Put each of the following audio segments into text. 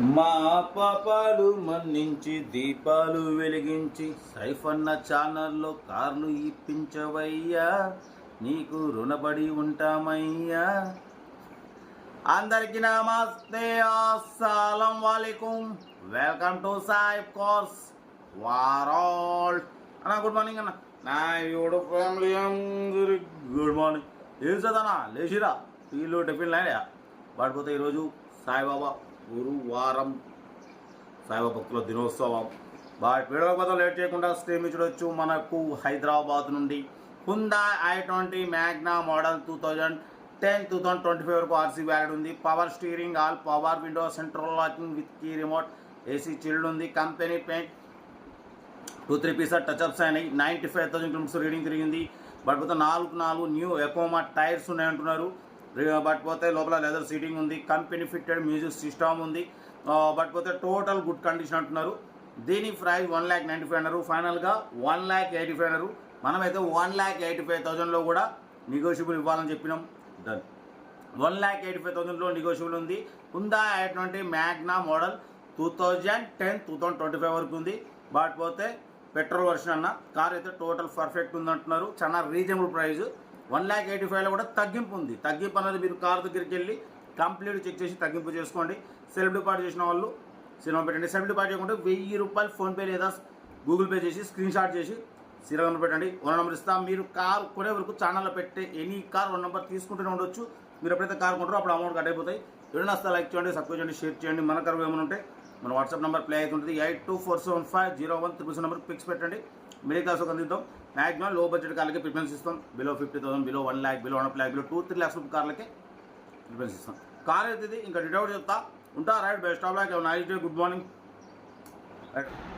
మా పాపాలు మన్నించి దీపాలు వెలిగించి సైఫన్న ఛానల్లో కార్లు ఇప్పించవయ్యా. నీకు రుణపడి ఉంటామయ్యా. అందరికీ నమస్తే. అస్సలం వాలేకుం. వెల్కమ్ టు సాయిబ్ కోర్స్ వారాల్ అన్న గుడ్ మార్నింగ్ అన్న. నా యూడు ఫ్యామిలీ అందరి గుడ్ మార్నింగ్ ఏం చదవనా లేచిరా. టీలు టిఫిన్ లైనా పడిపోతే ఈరోజు సాయిబాబా గురువారం శైవభక్తుల దినోత్సవం. బాగా వీడియో లేట్ చేయకుండా స్ట్రీమ్ చూడొచ్చు. మనకు హైదరాబాద్ నుండి Hyundai I twenty Magna model two thousand ten two thousand twenty five వరకు ఆర్సీ వ్యాలిడ్ ఉంది. Power steering all power window central locking with key remote AC chilled ఉంది. Company paint two three pieces touch ups అయినాయి. Ninety five thousand kilometres reading తిరిగింది but పోతే నాలుగు నాలుగు new ఎకోమా tyres ఉన్నాయంటున్నారు. బట్ పోతే లోపల లెదర్ సీటింగ్ ఉంది కంపెనీ ఫిట్టెడ్ మ్యూజిక్ సిస్టమ్ ఉంది. బట్ పోతే టోటల్ గుడ్ కండిషన్ అంటున్నారు. దీని price one lakh ninety five అన్నారు. ఫైనల్గా వన్ ల్యాక్ ఎయిటీ ఫైవ్ అన్నారు. మనమైతే వన్ ల్యాక్ ఎయిటీ ఫైవ్ థౌసండ్లో కూడా నెగోషియబుల్ ఇవ్వాలని చెప్పినాం. Done one lakh eighty five థౌసండ్లో negotiable ఉంది. ఉందా అటువంటి Magna model two thousand ten two thousand twenty five వరకు ఉంది. బట్ పోతే పెట్రోల్ వర్షన్ అన్న. కార్ అయితే టోటల్ పర్ఫెక్ట్ ఉంది అంటున్నారు చాలా reasonable price one lakh eighty ఫైవ్లో కూడా తగ్గింపు ఉంది. తగ్గింపు అనేది మీరు కార్ దగ్గరికి వెళ్ళి కంప్లీట్ చెక్ చేసి తగ్గింపు చేసుకోండి. సెల్ఫ్ డిపాజిట్ చేసిన వాళ్ళు సినిమా పెట్టండి. సెల్ఫ్ డిపాజిట్ చేయకుండా వెయ్యి రూపాయలు ఫోన్పే లేదా గూగుల్ పే చేసి స్క్రీన్ షాట్ చేసి సీరియల్ నెంబర్ పెట్టండి. వన్ నెంబర్ ఇస్తాం. మీరు కార్ కొనే వరకు ఛానల్లో పెట్టే ఎనీ కార్ వన్ నెంబర్ తీసుకుంటూనే ఉండొచ్చు. మీరు ఎప్పుడైతే కార్ కొంటారో అప్పుడు అమౌంట్ కట్ అయిపోతాయి. ఎవరైనా వస్తే లైక్ చేయండి సబ్స్క్రైబ్ చేయండి షేర్ చేయండి. మన కరువు ఏమైనా ఉంటే మన వాట్సాప్ నెంబర్ ప్లే అవుతుంటుంది. Eight two four seven five zero one triple number pics పెట్టండి. మిడిల్ క్లాస్ ఒక అందిద్దాం. మ్యాక్సిమం లో బడ్జెట్ కార్లకి ప్రిఫరెన్స్ ఇస్తాం. Below fifty thousand below one lakh below one lakh below two three lakhs కార్లకి preference ఇస్తాం. Car అయితే ఇది ఇంకా డిటౌట్ చెప్తా ఉంటా right best of luck nice day good morning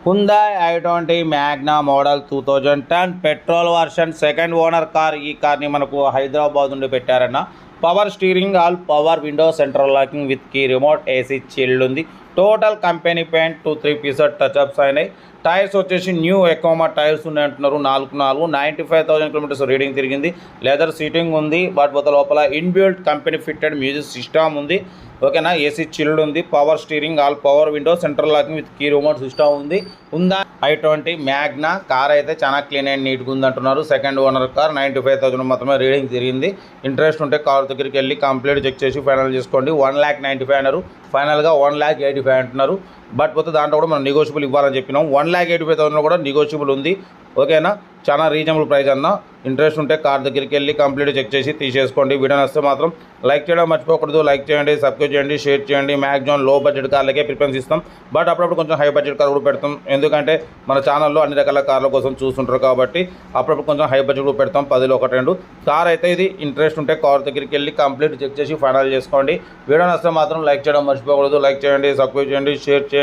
Hyundai I twenty Magna model two thousand ten petrol version second owner car ఈ కార్ని మనకు హైదరాబాద్ నుండి పెట్టారన్న. Power steering all power window central locking with key remote AC chilled ఉంది. Total company paint two three pieces touchups అయినాయి. Tyres వచ్చేసి new ఎకోమా tyres ఉన్నాయి అంటున్నారు నాలుగు నాలుగు. Ninety five thousand kilometres reading తిరిగింది. లెదర్ సీటింగ్ ఉంది. వాటి లోపల inbuilt company fitted music system ఉంది. ఓకేనా? ఏసీ చిల్డ్ ఉంది power steering all power window central locking with key remote system ఉంది. ఉందా? I twenty Magna? కార్ అయితే చాలా క్లీన్ అండ్ నీట్గా ఉంది అంటున్నారు second owner car ninety five thousand మాత్రమే రీడింగ్ తిరిగింది. ఇంట్రెస్ట్ ఉంటే కార్ దగ్గరికి వెళ్ళి కంప్లీట్ చెక్ చేసి ఫైనల్ చేసుకోండి. వన్ ల్యాక్ నైంటీ ఫైవ్ అన్నారు. ఫైనల్గా వన్ ల్యాక్ ఎయిటీ ఫైవ్ అంటున్నారు. బట్ పోతే దాంట్లో కూడా మనం నెగోషియబుల్ ఇవ్వాలని చెప్పినాం. వన్ ల్యాక్ ఎయిటీ ఫైవ్ థౌసండ్లో కూడా నెగోషియబుల్ ఉంది. ఓకేనా? చాలా రీజనబుల్ ప్రైస్ అన్న. ఇంట్రెస్ట్ ఉంటే కార్ దగ్గరికి వెళ్ళి కంప్లీట్ చెక్ చేసి తీసేసుకోండి. వీడియో నస్తే మాత్రం లైక్ చేయడం మర్చిపోకూడదు. లైక్ చేయండి సబ్స్క్రైబ్ చేయండి షేర్ చేయండి. మ్యాక్సిమం లో బడ్జెట్ కార్లకే ప్రిఫరెన్స్ ఇస్తాం. బట్ అప్పుడప్పుడు కొంచెం హై బడ్జెట్ కార్ కూడా పెడతాం. ఎందుకంటే మన ఛానల్లో అన్ని రకాల కార్ల కోసం చూస్తుంటారు కాబట్టి అప్పుడప్పుడు కొంచెం హై బడ్జెట్ కూడా పెడతాం. పదిలో ఒకటి రెండు. కార్ అయితే ఇది ఇంట్రెస్ట్ ఉంటే కార్ దగ్గరికి వెళ్ళి కంప్లీట్ చెక్ చేసి ఫైనల్ చేసుకోండి. వీడియో నస్తే మాత్రం లైక్ చేయడం మర్చిపోకూడదు. లైక్ చేయండి సబ్స్క్రైబ్ చేయండి షేర్ చేయండి.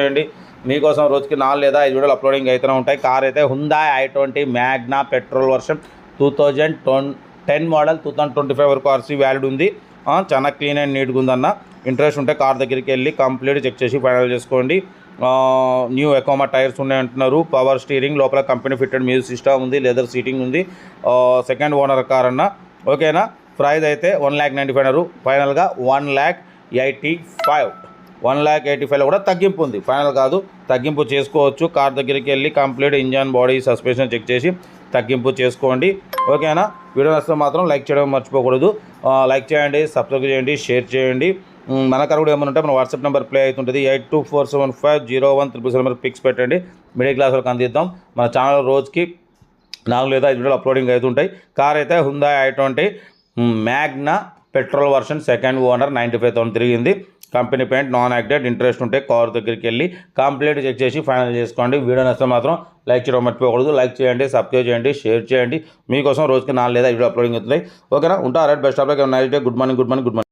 మీకోసం రోజుకి నాలుగు లేదా ఐదు వీడియోలు అప్లోడింగ్ అవుతూనే ఉంటాయి. కార్ అయితే Hyundai i twenty Magna petrol version two thousand twenty ten model two thousand twenty five వరకు ఆర్సీ వ్యాలిడ్ ఉంది. చాలా క్లీన్ అండ్ నీట్గా ఉందన్న. ఇంట్రెస్ట్ ఉంటే కార్ దగ్గరికి వెళ్ళి కంప్లీట్ చెక్ చేసి ఫైనల్ చేసుకోండి. న్యూ ఎకోమా టైర్స్ ఉన్నాయి అంటున్నారు. పవర్ స్టీరింగ్ లోపల కంపెనీ ఫిట్టెడ్ మ్యూజిక్ సిస్టమ్ ఉంది లెదర్ సీటింగ్ ఉంది. సెకండ్ ఓనర్ కార్ అన్న. ఓకేనా ప్రైస్ అయితే వన్ ల్యాక్ నైంటీ ఫైవ్ ఫైనల్గా one lakh eighty five one lakh eighty ఫైవ్లో కూడా తగ్గింపు ఉంది. ఫైనల్ కాదు తగ్గింపు చేసుకోవచ్చు. కార్ దగ్గరికి వెళ్ళి complete engine body suspension check చేసి తగ్గింపు చేసుకోండి. ఓకేనా? వీడియో నచ్చితే మాత్రం లైక్ చేయడం మర్చిపోకూడదు. లైక్ చేయండి సబ్స్క్రైబ్ చేయండి షేర్ చేయండి. మన కూడా ఏమైనా ఉంటే మన వాట్సాప్ నెంబర్ ప్లే అవుతుంటుంది. Eight two four seven five zero one triple seven number pics పెట్టండి. మిడిల్ క్లాస్ వరకు అందిద్దాం. మన ఛానల్ రోజుకి నాలుగు లేదా ఐదు వీడియోలు అప్లోడింగ్ అవుతుంటాయి. కార్ అయితే Hyundai i twenty Magna petrol version second owner ninety five thousand తిరిగింది. Company paint non acted interest ఉంటే కార్ దగ్గరికి వెళ్ళి కంప్లీట్ చెక్ చేసి ఫైనల్ చేసుకోండి. వీడియో నచ్చితే మాత్రం లైక్ చేయడం మర్చిపోకూడదు. లైక్ చేయండి సబ్స్క్రైబ్ చేయండి షేర్ చేయండి. మీకోసం రోజుకి నాలుగు లేదా వీడియో అప్లోడింగ్ అవుతుంది ఓకేనా? ఉంటా right best of like. Night day good morning good morning good morning